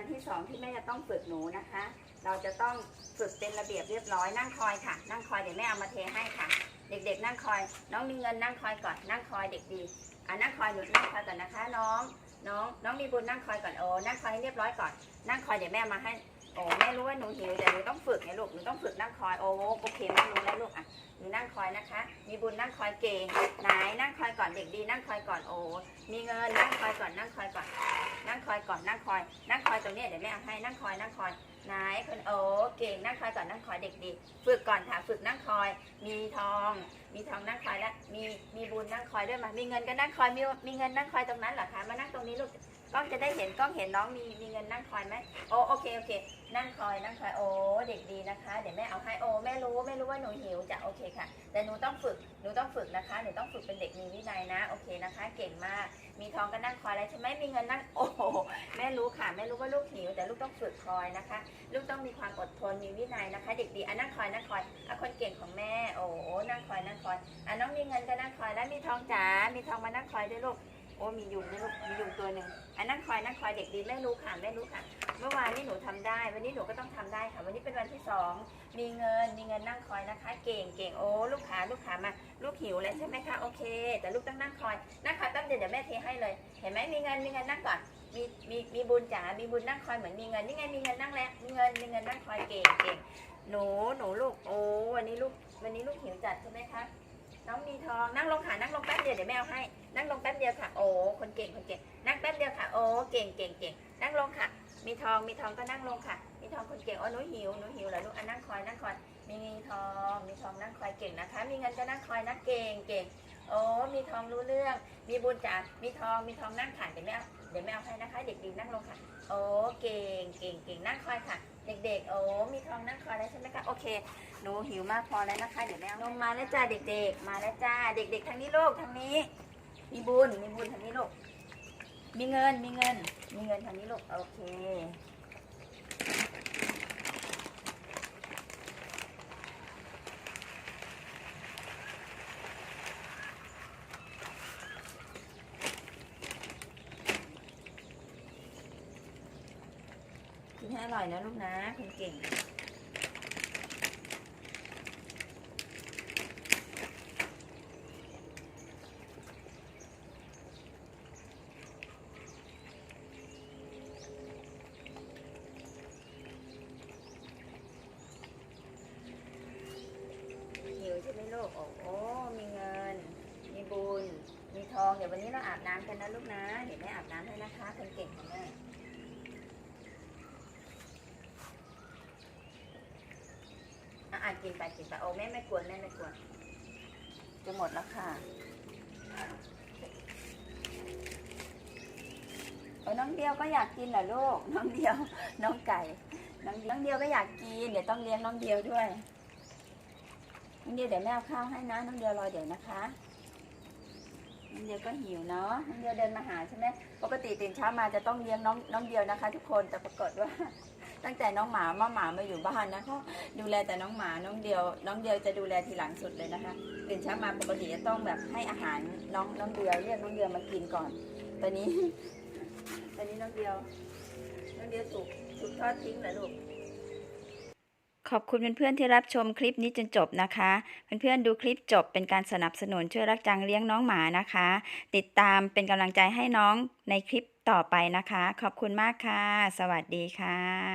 วันที่สองที่แม่จะต้องฝึกหนูนะคะ เราจะต้องฝึกเป็นระเบียบเรียบร้อยนั่งคอยค่ะ นั่งคอยเดี๋ยวแม่เอามาเทให้ค่ะ เด็กๆ นั่งคอย น้องมีเงินนั่งคอยก่อนนั่งคอยเด็กดีอะนั่งคอยหนูนั่งคอยก่อนนะคะ น้อง น้องน้องมีบุญนั่งคอยก่อนโอ้นั่งคอยให้เรียบร้อยก่อน นั่งคอยเดี๋ยวแม่มาให้ โอ้แม่รู้ว่าหนูหิวแต่หนูต้องฝึกไงลูกหนูต้องฝึกนั่งคอยโอ้โอเคแม่รู้แล้วลูกอะหนูนั่งคอยนะคะ มีบุญนั่งคอยเก่งไหนนั่งคอยก่อนเด็กดี นั่งคอยก่อนโอ้มีเงินนั่งคอยก่อนนั่งคอยก่อน นั่งคอยก่อนนั่งคอย นั่งคอยตรงนี้เดี๋ยวแม่เอาให้นั่งคอยนั่งคอยไหนคนโอ้เก่งนั่งคอยก่อนนั่งคอยเด็กดี ฝึกก่อนค่ะฝึกนั่งคอย มีทอง มีทองนั่งคอยแล้วมีมีบุญนั่งคอยด้วยมามีเงินก็นั่งคอยมีมีเงินนั่งคอยตรงนั้นเหรอคะมานั่งตรงนี้ลูก กล้องจะได้เห็นกล้องเห็นน้องมีมีเงินนั่งคอยไหมโอโอเคโอเค นั่งคอยนั่งคอยโอ้เด็กดีนะคะ เดี๋ยวแม่เอาให้โอ้แม่รู้ไม่รู้ว่าหนูหิวจะโอเคค่ะ แต่หนูต้องฝึกหนูต้องฝึกนะคะหนูต้องฝึกเป็นเด็กมีวินัยนะโอเคนะคะ เก่งมากมีทองก็นั่งคอยแล้วใช่ไหมมีเงินนั่งโอ้แม่รู้ค่ะแม่รู้ว่าลูกหิว แต่ลูกต้องฝึกคอยนะคะ ลูกต้องมีความอดทนมีวินัยนะคะ เด็กดีอะนั่งคอยนั่งคอยอะคนเก่งของแม่โอ้โหนั่งคอยนั่งคอยอะน้องมีเงินก็นั่งคอยแล้วมีทองจ๋ามีทองมานั่งคอยด้วยลูก อ้มียุงด้วยลูกมียุงตัวหนึ่งอะนั่งคอยนั่งคอยเด็กดีแม่รู้ค่ะแม่รู้ค่ะ เมื่อวานนี้หนูทำได้ วันนี้หนูก็ต้องทำได้ค่ะ วันนี้เป็นวันที่สองมีเงินมีเงินนั่งคอยนะคะ เก่งเก่งโอ้ลูกค้าลูกค้ามาลูกหิวแล้วใช่ไหมคะโอเค แต่ลูกต้องนั่งคอยนั่งคอยแป๊บเดียวเดี๋ยวแม่เทให้เลย เห็นไหมมีเงินมีเงินนั่งก่อนมีมีมีบุญจ๋ามีบุญนั่งคอยเหมือนมีเงินนี่ไงมีเงินนั่งแล้วมีเงินมีเงินนั่งคอยเก่งเก่งหนูหนูลูกโอ้วันนี้ลูกวันนี้ลูกหิวจัดใช่ไหมคะ น้องมีทองนั่งลงค่ะนั่งลงแป๊บเดียวเดี๋ยวแม่เอาให้ นั่งลงแป๊บเดียวค่ะโอ้คนเก่งคนเก่งนั่งแป๊บเดียวค่ะโอ้เก่งเก่งเก่งนั่งลงค่ะ มีทองมีทองก็นั่งลงค่ะ มีทองคนเก่งโอ้หนูหิวหนูหิวเหรอลูกอะนั่งคอยนั่งคอยมีทองมีทองนั่งคอยเก่งนะคะ มีเงินก็นั่งคอยนะเก่งเก่ง โอ้มีทองรู้เรื่อง มีบุญจ๋ามีทอง มีทองนั่งค่ะเดี๋ยวแม่เอาเดี๋ยวแม่เอาให้นะคะ เด็กดีนั่งลงค่ะ โอ้เก่งเก่งเก่งนั่งคอยค่ะ เด็ก ๆ โอ้มีทองนั่งคอยแล้วใช่ไหมคะโอเคหนูหิวมากพอแล้วนะคะ เดี๋ยวแม่เอานมมาแล้วจ้าเด็ก ๆ มาแล้วจ้าเด็ก ๆทางนี้ลูกทางนี้ มีบุญมีบุญทางนี้ลูกมีเงินมีเงิน มีเงินทางนี้ลูกโอเค อร่อยนะลูกนะคุณเก่ง หิวใช่ไหมลูก โอ้โหมีเงิน มีบุญ มีทอง เดี๋ยววันนี้เราอาบน้ำกันนะลูกนะ เดี๋ยวแม่อาบน้ำให้นะคะคนเก่งของแม่ อะอะ กินไปกินไปโอ้แม่ไม่กวนแม่ไม่กวนจะหมดแล้วค่ะโอ้น้องเดียวก็อยากกินเหรอลูก น้องเดียว น้องไก่ น้องเดียวน้องเดียวก็อยากกิน เดี๋ยวต้องเลี้ยงน้องเดียวด้วย น้องเดียวเดี๋ยวแม่เอาข้าวให้นะ น้องเดียวรอเดี๋ยวนะคะ น้องเดียวก็หิวเนาะ น้องเดียวเดินมาหาใช่ไหมปกติตื่นเช้ามาจะต้องเลี้ยงน้องน้องเดียวนะคะ ทุกคน แต่ปรากฏว่า ตั้งแต่น้องหมามาหมามาอยู่บ้านนะคะดูแลแต่น้องหมาน้องเดียว น้องเดียวจะดูแลทีหลังสุดเลยนะคะตื่นเช้ามาปกติจะต้องแบบให้อาหารน้องน้องเดียวเรียกน้องเดียวมากินก่อน ตอนนี้ ตอนนี้น้องเดียว น้องเดียวถูกถูกทอดทิ้งเหรอลูกขอบคุณเพื่อนๆที่รับชมคลิปนี้จนจบนะคะ เพื่อนๆดูคลิปจบเป็นการสนับสนุนช่วยรักจังเลี้ยงน้องหมานะคะ ติดตามเป็นกำลังใจให้น้องในคลิปต่อไปนะคะ ขอบคุณมากค่ะ สวัสดีค่ะ